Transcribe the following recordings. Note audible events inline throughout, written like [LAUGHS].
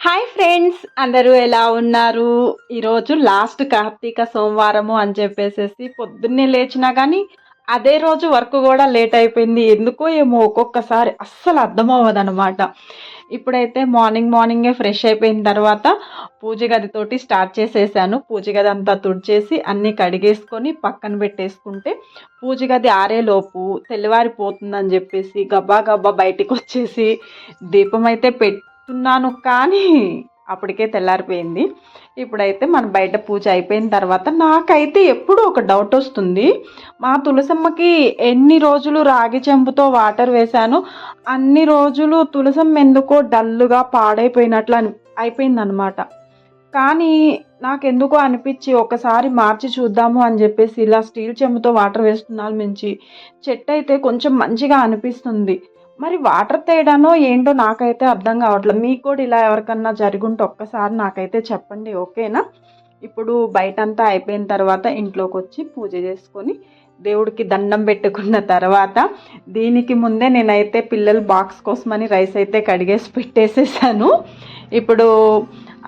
Hi friends అందరూ ఎలా ఉన్నారు? ఈరోజు లాస్ట్ కార్తీక సోమవారము అని చెప్పేసేసి పొద్దున్నే లేచినా కానీ అదే రోజు వర్క్ కూడా లేట్ అయిపోయింది. ఎందుకో ఏమో ఒక్కొక్కసారి అస్సలు అర్థమవ్వదు అనమాట ఇప్పుడైతే మార్నింగ్ మార్నింగే ఫ్రెష్ అయిపోయిన తర్వాత పూజ గదితోటి స్టార్ట్ చేసేసాను. పూజ గది అంతా తుడిచేసి అన్నీ కడిగేసుకొని పక్కన పెట్టేసుకుంటే పూజ గది ఆరేలోపు తెల్లవారిపోతుందని చెప్పేసి గబ్బా గబ్బా బయటికి వచ్చేసి దీపం అయితే పెట్టున్నాను కానీ అప్పటికే తెల్లారిపోయింది. ఇప్పుడైతే మన బయట పూజ అయిపోయిన తర్వాత నాకైతే ఎప్పుడు ఒక డౌట్ వస్తుంది. మా తులసమ్మకి ఎన్ని రోజులు రాగి చెంబుతో వాటర్ వేశాను అన్ని రోజులు తులసమ్మ ఎందుకో డల్లుగా పాడైపోయినట్లు అని అయిపోయిందనమాట కానీ నాకెందుకో అనిపించి ఒకసారి మార్చి చూద్దాము అని చెప్పేసి ఇలా స్టీల్ చెంబుతో వాటర్ వేస్తున్నాను మించి చెట్టు అయితే కొంచెం మంచిగా అనిపిస్తుంది. మరి వాటర్ తేడానో ఏంటో నాకైతే అర్థం కావట్లేదు. మీకు కూడా ఇలా ఎవరికన్నా జరుగుంటే ఒక్కసారి నాకైతే చెప్పండి ఓకేనా? ఇప్పుడు బయటంతా అయిపోయిన తర్వాత ఇంట్లోకి వచ్చి పూజ చేసుకొని దేవుడికి దండం పెట్టుకున్న తర్వాత దీనికి ముందే నేనైతే పిల్లల బాక్స్ కోసమని రైస్ అయితే కడిగేసి పెట్టేసేసాను. ఇప్పుడు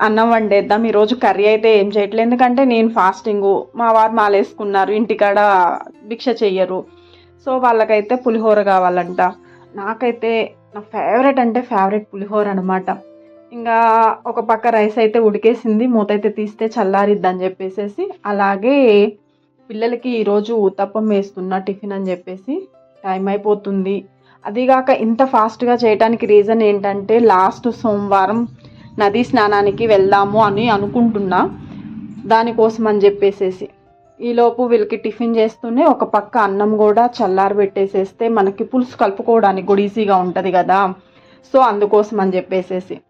అన్నం వండేద్దాం. ఈరోజు కర్రీ అయితే ఏం చేయట్లేదు. ఎందుకంటే నేను ఫాస్టింగ్. మా వారు మాలేసుకున్నారు. ఇంటికాడ భిక్ష చెయ్యరు. సో వాళ్ళకైతే పులిహోర కావాలంట. నాకైతే నా ఫేవరెట్ అంటే ఫేవరెట్ పులిహోర అనమాట ఇంకా ఒక పక్క రైస్ అయితే ఉడికేసింది మూత అయితే తీస్తే చల్లారిద్దని చెప్పేసి అలాగే పిల్లలకి ఈరోజు ఉత్తప్పం వేస్తున్నా టిఫిన్ అని చెప్పేసి టైం అయిపోతుంది. అదిగాక ఇంత ఫాస్ట్గా చేయడానికి రీజన్ ఏంటంటే లాస్ట్ సోమవారం నదీ స్నానానికి వెళ్దాము అని అనుకుంటున్నా దానికోసం అని చెప్పేసేసి. ఈలోపు వీళ్ళకి టిఫిన్ చేస్తూనే ఒక పక్క అన్నం కూడా చల్లారి పెట్టేసేస్తే మనకి పులుసు కలుపుకోవడానికి కూడా ఈజీగా ఉంటుంది కదా. సో అందుకోసం అని చెప్పేసేసి.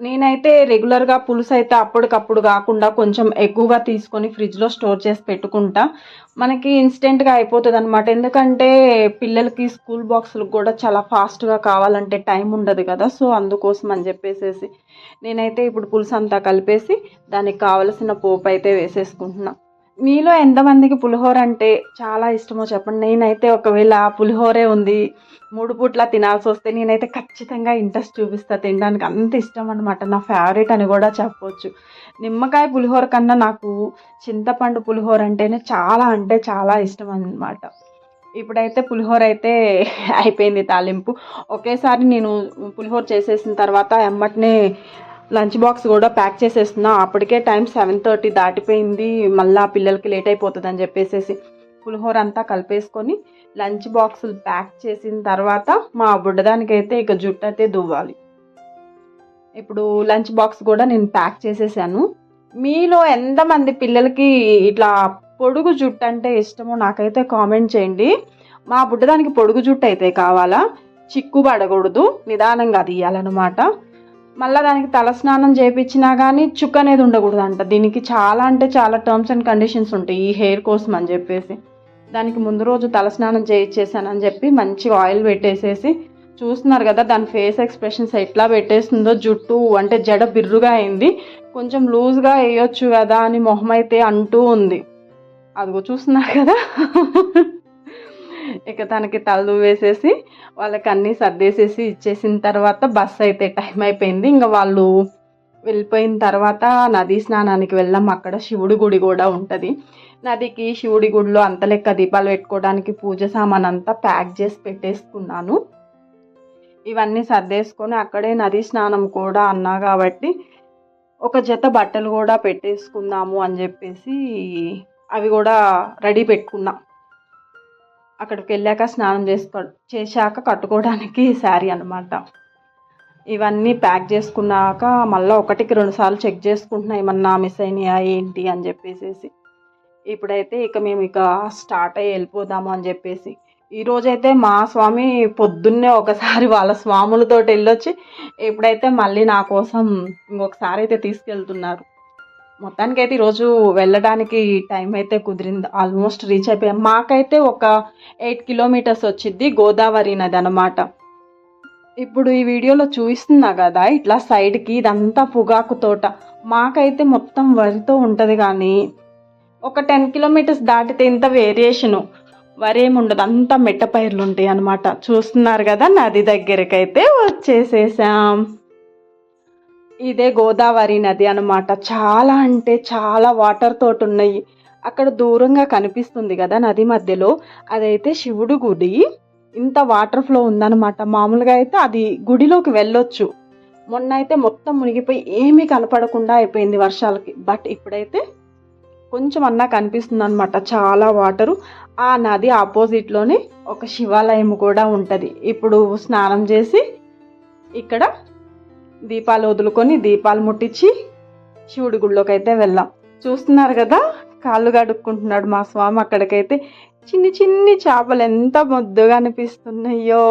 నేనైతే రెగ్యులర్గా పులుసు అయితే అప్పటికప్పుడు కాకుండా కొంచెం ఎక్కువగా తీసుకొని ఫ్రిడ్జ్లో స్టోర్ చేసి పెట్టుకుంటా. మనకి ఇన్స్టెంట్గా అయిపోతుంది అనమాట ఎందుకంటే పిల్లలకి స్కూల్ బాక్సులకు కూడా చాలా ఫాస్ట్గా కావాలంటే టైం ఉండదు కదా. సో అందుకోసం అని చెప్పేసేసి నేనైతే ఇప్పుడు పులుసు అంతా కలిపేసి దానికి కావలసిన పోపు అయితే వేసేసుకుంటున్నాను మీలో ఎంతమందికి పులిహోర అంటే చాలా ఇష్టమో చెప్పండి. నేనైతే ఒకవేళ పులిహోరే ఉంది మూడు పూట్ల తినాల్సి వస్తే నేనైతే ఖచ్చితంగా ఇంట్రెస్ట్ చూపిస్తా. తినడానికి అంత ఇష్టం అనమాట నా ఫేవరెట్ అని కూడా చెప్పవచ్చు నిమ్మకాయ పులిహోర కన్నా నాకు చింతపండు పులిహోర అంటేనే చాలా అంటే చాలా ఇష్టం అన్నమాట. ఇప్పుడైతే పులిహోర అయితే [LAUGHS] అయిపోయింది తాలింపు. ఒకేసారి నేను పులిహోర చేసేసిన తర్వాత ఎమ్మటనే లంచ్ బాక్స్ కూడా ప్యాక్ చేసేస్తున్నా. అప్పటికే టైం సెవెన్ థర్టీ దాటిపోయింది. మళ్ళీ పిల్లలకి లేట్ అయిపోతుంది అని చెప్పేసి పులిహోర అంతా కలిపేసుకొని లంచ్ బాక్సులు ప్యాక్ చేసిన తర్వాత మా బుడ్డదానికైతే ఇక జుట్టు అయితే దువ్వాలి. ఇప్పుడు లంచ్ బాక్స్ కూడా నేను ప్యాక్ చేసేసాను. మీలో ఎంతమంది పిల్లలకి ఇట్లా పొడుగు జుట్టు అంటే ఇష్టమో నాకైతే కామెంట్ చేయండి. మా బుడ్డదానికి పొడుగు జుట్టు అయితే కావాలా? చిక్కు పడకూడదు నిదానంగా తీయాలన్నమాట. మళ్ళీ దానికి తలస్నానం చేయించినా కానీ చుక్క అనేది ఉండకూడదు అంట దీనికి చాలా అంటే చాలా టర్మ్స్ అండ్ కండిషన్స్ ఉంటాయి. ఈ హెయిర్ కోసం అని చెప్పేసి. దానికి ముందు రోజు తలస్నానం చేయించేసానని చెప్పి మంచిగా ఆయిల్ పెట్టేసేసి చూస్తున్నారు కదా దాని ఫేస్ ఎక్స్ప్రెషన్స్ ఎట్లా పెట్టేస్తుందో జుట్టు అంటే జడ బిర్రుగా అయింది. కొంచెం లూజ్గా వేయొచ్చు కదా అని మొహం అయితే అంటూ ఉంది. అదిగో చూస్తున్నారు కదా. ఇక తనకి తలదు వేసేసి వాళ్ళకి అన్నీ సర్దేసేసి ఇచ్చేసిన తర్వాత బస్సు అయితే టైం అయిపోయింది. ఇంకా వాళ్ళు వెళ్ళిపోయిన తర్వాత నదీ స్నానానికి వెళ్ళాం. అక్కడ శివుడి గుడి కూడా ఉంటుంది. నదికి శివుడి గుడిలో అంత లెక్క దీపాలు పెట్టుకోవడానికి పూజ సామాన్ అంతా ప్యాక్ చేసి పెట్టేసుకున్నాను. ఇవన్నీ సర్దేసుకొని అక్కడే నదీ స్నానం కూడా అన్నా కాబట్టి ఒక జత బట్టలు కూడా పెట్టేసుకుందాము అని చెప్పేసి అవి కూడా రెడీ పెట్టుకున్నాం. అక్కడికి వెళ్ళాక స్నానం చేసుకో చేశాక కట్టుకోవడానికి శారీ అనమాట ఇవన్నీ ప్యాక్ చేసుకున్నాక మళ్ళీ ఒకటికి రెండు సార్లు చెక్ చేసుకుంటున్నా ఏమన్నా మిస్ అయినాయా ఏంటి అని చెప్పేసి ఇప్పుడైతే ఇక మేము ఇక స్టార్ట్ అయ్యి వెళ్ళిపోదాము అని చెప్పేసి. ఈరోజైతే మా స్వామి పొద్దున్నే ఒకసారి వాళ్ళ స్వాములతో వెళ్ళొచ్చి ఇప్పుడైతే మళ్ళీ నా కోసం ఇంకొకసారి అయితే తీసుకెళ్తున్నారు. మొత్తానికి అయితే ఈరోజు వెళ్ళడానికి టైం అయితే కుదిరింది. ఆల్మోస్ట్ రీచ్ అయిపోయాం. మాకైతే ఒక ఎయిట్ కిలోమీటర్స్ వచ్చింది గోదావరి నది అనమాట ఇప్పుడు ఈ వీడియోలో చూపిస్తున్నా కదా ఇట్లా సైడ్కి ఇదంతా పొగాకు తోట. మాకైతే మొత్తం వరితో ఉంటుంది కానీ ఒక టెన్ కిలోమీటర్స్ దాటితే ఇంత వేరియేషను. వరి ఏమి ఉండదు అంతా మెట్ట పైర్లు ఉంటాయి అన్నమాట. చూస్తున్నారు కదా నది దగ్గరకైతే వచ్చేసేసాం. ఇదే గోదావరి నది అనమాట చాలా అంటే చాలా వాటర్ తోటి ఉన్నాయి అక్కడ దూరంగా కనిపిస్తుంది కదా నది మధ్యలో. అదైతే శివుడు గుడి. ఇంత వాటర్ ఫ్లో ఉందన్నమాట. మామూలుగా అయితే అది గుడిలోకి వెళ్ళొచ్చు. మొన్న అయితే మొత్తం మునిగిపోయి ఏమీ కనపడకుండా అయిపోయింది వర్షాలకి. బట్ ఇప్పుడైతే కొంచెం అన్నా కనిపిస్తుంది అనమాట చాలా వాటరు ఆ నది ఆపోజిట్లోనే ఒక శివాలయం కూడా ఉంటుంది. ఇప్పుడు స్నానం చేసి ఇక్కడ దీపాలు వదులుకొని దీపాలు ముట్టించి శివుడి గుళ్ళోకి అయితే వెళ్ళాం చూస్తున్నారు కదా? కాళ్ళు కడుక్కుంటున్నాడు మా స్వామి అక్కడికైతే. చిన్ని చిన్ని చేపలు ఎంత ముద్దుగా అనిపిస్తున్నాయో.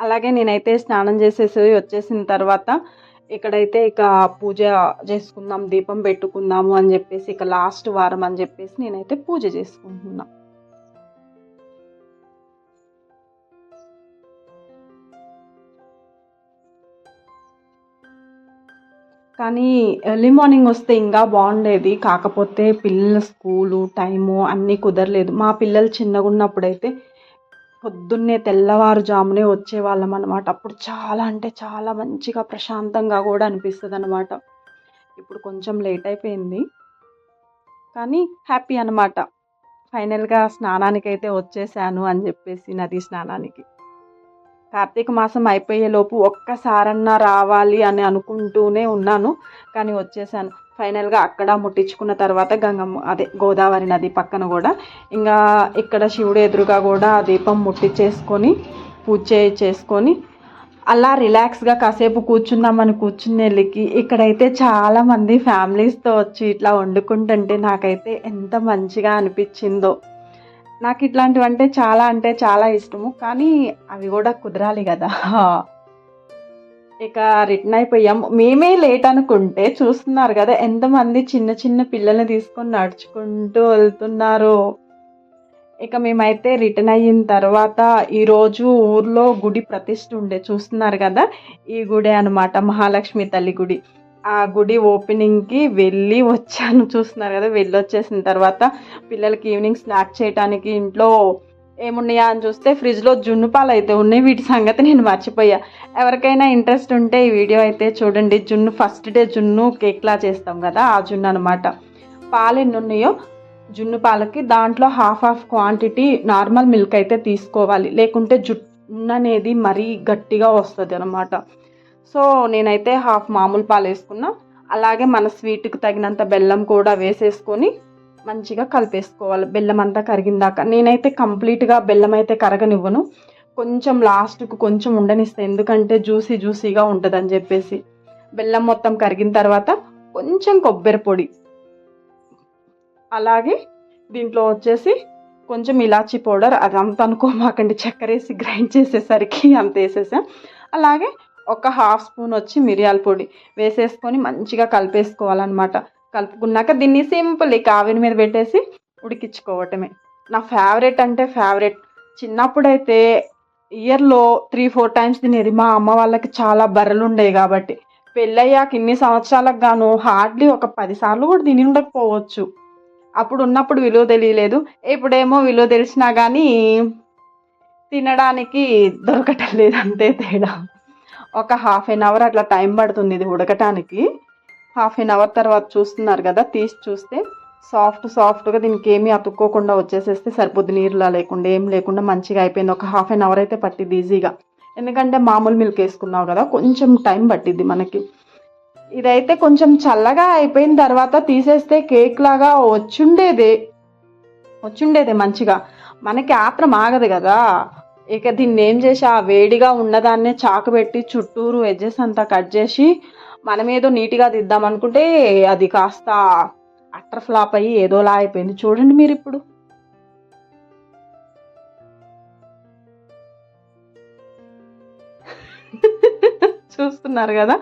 అలాగే నేనైతే స్నానం చేసేసి వచ్చేసిన తర్వాత ఇక్కడైతే ఇక పూజ చేసుకుందాం దీపం పెట్టుకుందాము అని చెప్పేసి ఇక లాస్ట్ వారం అని చెప్పేసి నేనైతే పూజ చేసుకుంటున్నాను కానీ ఎర్లీ మార్నింగ్ వస్తే ఇంకా బాగుండేది. కాకపోతే పిల్లల స్కూలు టైము అన్నీ కుదరలేదు. మా పిల్లలు చిన్నగా ఉన్నప్పుడైతే పొద్దున్నే తెల్లవారుజామునే వచ్చేవాళ్ళం అనమాట అప్పుడు చాలా అంటే చాలా మంచిగా ప్రశాంతంగా కూడా అనిపిస్తుంది అనమాట ఇప్పుడు కొంచెం లేట్ అయిపోయింది. కానీ హ్యాపీ అనమాట ఫైనల్గా స్నానానికి అయితే వచ్చేసాను అని చెప్పేసి నది స్నానానికి. కార్తీక మాసం అయిపోయేలోపు ఒక్కసారన్నా రావాలి అని అనుకుంటూనే ఉన్నాను. కానీ వచ్చేసాను. ఫైనల్గా అక్కడ ముట్టించుకున్న తర్వాత గంగమ్మ అదే గోదావరి నది పక్కన కూడా ఇంకా ఇక్కడ శివుడు ఎదురుగా కూడా దీపం ముట్టించేసుకొని పూజ చేసుకొని అలా రిలాక్స్గా కాసేపు కూర్చుందామని కూర్చునేళ్ళకి ఇక్కడైతే చాలామంది ఫ్యామిలీస్తో వచ్చి ఇట్లా వండుకుంటుంటే నాకైతే ఎంత మంచిగా అనిపించిందో. నాకు ఇట్లాంటివి అంటే చాలా అంటే చాలా ఇష్టము. కానీ అవి కూడా కుదరాలి కదా. ఇక రిటర్న్ అయిపోయాం. మేమే లేట్ అనుకుంటే చూస్తున్నారు కదా ఎంతమంది చిన్న చిన్న పిల్లల్ని తీసుకొని నడుచుకుంటూ వెళ్తున్నారు. ఇక మేమైతే రిటర్న్ అయిన తర్వాత ఈరోజు ఊర్లో గుడి ప్రతిష్ఠ ఉండే చూస్తున్నారు కదా ఈ గుడి అనమాట మహాలక్ష్మి తల్లి గుడి. ఆ గుడి ఓపెనింగ్కి వెళ్ళి వచ్చాను. చూస్తున్నారు కదా వెళ్ళి వచ్చేసిన తర్వాత పిల్లలకి ఈవినింగ్ స్నాక్ చేయడానికి ఇంట్లో ఏమున్నాయా అని చూస్తే ఫ్రిడ్జ్లో జున్ను పాలు అయితే ఉన్నాయి. వీటి సంగతి నేను మర్చిపోయా. ఎవరికైనా ఇంట్రెస్ట్ ఉంటే ఈ వీడియో అయితే చూడండి. జున్ను ఫస్ట్ డే జున్ను కేక్లా చేస్తాం కదా ఆ జున్ను అనమాట పాలు ఎన్ని ఉన్నాయో జున్ను పాలకి దాంట్లో half half quantity normal milk అయితే తీసుకోవాలి. లేకుంటే జున్ను అనేది మరీ గట్టిగా వస్తుంది అనమాట సో నేనైతే హాఫ్ మామూలు పాలు వేసుకున్నా. అలాగే మన స్వీట్కి తగినంత బెల్లం కూడా వేసేసుకొని మంచిగా కలిపేసుకోవాలి. బెల్లం అంతా కరిగిందాక. నేనైతే కంప్లీట్గా బెల్లం అయితే కరగనివ్వను. కొంచెం లాస్ట్కు కొంచెం ఉండనిస్తాను ఎందుకంటే జ్యూసీ జ్యూసీగా ఉంటుందని చెప్పేసి. బెల్లం మొత్తం కరిగిన తర్వాత కొంచెం కొబ్బరి పొడి. అలాగే దీంట్లో వచ్చేసి కొంచెం ఇలాచీ పౌడర్. అది అనుకోమాకండి. చక్కెర వేసి గ్రైండ్ చేసేసరికి అంత వేసేసాం. అలాగే ఒక హాఫ్ స్పూన్ వచ్చి మిరియాల పొడి వేసేసుకొని మంచిగా కలిపేసుకోవాలన్నమాట. కలుపుకున్నాక దీన్ని సింపుల్ ఇక ఆవిరి మీద పెట్టేసి ఉడికించుకోవటమే. నా ఫేవరెట్ అంటే ఫేవరెట్. చిన్నప్పుడైతే ఇయర్లో త్రీ ఫోర్ టైమ్స్ తినేది. మా అమ్మ వాళ్ళకి చాలా బర్రెలు ఉండేవి కాబట్టి. పెళ్ళయ్యాక ఇన్ని సంవత్సరాలకు గాను హార్డ్లీ ఒక పదిసార్లు కూడా తిని ఉండకపోవచ్చు. అప్పుడు ఉన్నప్పుడు విలువ తెలియలేదు. ఇప్పుడేమో విలువ తెలిసినా కానీ తినడానికి దొరకటం లేదు. అంతే తేడా. ఒక హాఫ్ అన్ అవర్ అట్లా టైం పడుతుంది ఇది ఉడకటానికి. హాఫ్ అన్ అవర్ తర్వాత చూస్తున్నారు కదా తీసి చూస్తే సాఫ్ట్ సాఫ్ట్గా దీనికి ఏమీ అతుక్కోకుండా వచ్చేసేస్తే సరిపోద్ది నీరులా లేకుండా ఏం లేకుండా మంచిగా అయిపోయింది. ఒక హాఫ్ అన్ అవర్ అయితే పట్టింది ఈజీగా ఎందుకంటే మామూలు మిల్క్ వేసుకున్నావు కదా కొంచెం టైం పట్టిద్ది మనకి. ఇదైతే కొంచెం చల్లగా అయిపోయిన తర్వాత తీసేస్తే కేక్ లాగా వచ్చుండేదే. వచ్చుండేదే మంచిగా. మనకి ఆత్రం ఆగదు కదా. ఇక దీన్ని ఏం చేసి ఆ వేడిగా ఉన్నదాన్నే చాకు పెట్టి చుట్టూరు ఎడ్జెస్ అంతా కట్ చేసి మనమేదో నీట్గా దిద్దాం అనుకుంటే అది కాస్త అట్టర్ ఫ్లాప్ అయ్యి ఏదోలా అయిపోయింది. చూడండి మీరు ఇప్పుడు. చూస్తున్నారు కదా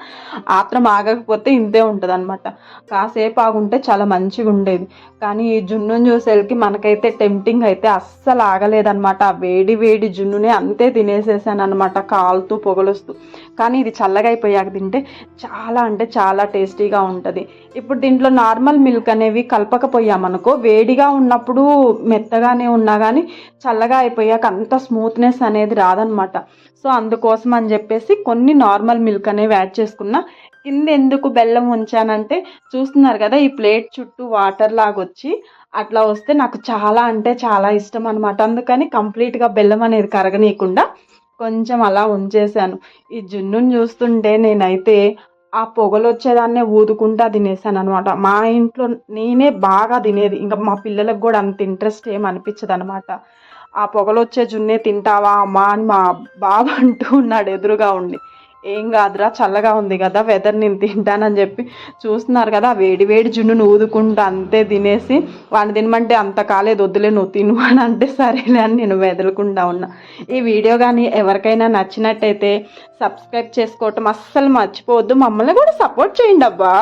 ఆత్రం ఆగకపోతే ఇంతే ఉంటుంది అనమాట కాసేపు ఆగుంటే చాలా మంచిగా ఉండేది. కానీ ఈ జున్నుని చూసేసరికి మనకైతే టెంప్టింగ్ అయితే అస్సలు ఆగలేదనమాట ఆ వేడి వేడి జున్నునే అంతే తినేసేసాను అనమాట కాలుతూ పొగలుస్తూ. కానీ ఇది చల్లగా అయిపోయాక తింటే చాలా అంటే చాలా టేస్టీగా ఉంటుంది. ఇప్పుడు దీంట్లో నార్మల్ మిల్క్ అనేవి కలపకపోయామనుకో వేడిగా ఉన్నప్పుడు మెత్తగానే ఉన్నా కానీ చల్లగా అయిపోయాక అంత స్మూత్నెస్ అనేది రాదనమాట సో అందుకోసం అని చెప్పేసి కొన్ని నార్మల్ మిల్క్ అనేవి యాడ్ చేసుకున్నా కింద ఎందుకు బెల్లం ఉంచానంటే చూస్తున్నారు కదా ఈ ప్లేట్ చుట్టూ వాటర్ లాగా వచ్చి అట్లా వస్తే నాకు చాలా అంటే చాలా ఇష్టం అనమాట అందుకని కంప్లీట్గా బెల్లం అనేది కరగనీయకుండా కొంచెం అలా ఉంచేసాను ఈ జున్నుని చూస్తుంటే నేనైతే ఆ పొగలు వచ్చేదాన్నే ఊదుకుంటా తినేసాను అనమాట మా ఇంట్లో నేనే బాగా తినేది. ఇంకా మా పిల్లలకు కూడా అంత ఇంట్రెస్ట్ ఏం అనిపించదు అనమాట ఆ పొగలు వచ్చే జున్నే తింటావా అమ్మా అని మా బాబు అంటూ ఉన్నాడు ఎదురుగా ఉండి. ఏం కాదురా చల్లగా ఉంది కదా వెదర్ నేను తింటానని చెప్పి చూస్తున్నారు కదా ఆ వేడి వేడి జున్నును ఊదుకుంటూ అంతే తినేసి వాడిని తినమంటే అంత కాలేదు వద్దులే నువ్వు తిను అని అంటే సరేలే అని నేను వెదలకుండా ఉన్నా. ఈ వీడియో కానీ ఎవరికైనా నచ్చినట్టయితే సబ్స్క్రైబ్ చేసుకోవటం అస్సలు మర్చిపోవద్దు మమ్మల్ని కూడా సపోర్ట్ చేయండి అబ్బా.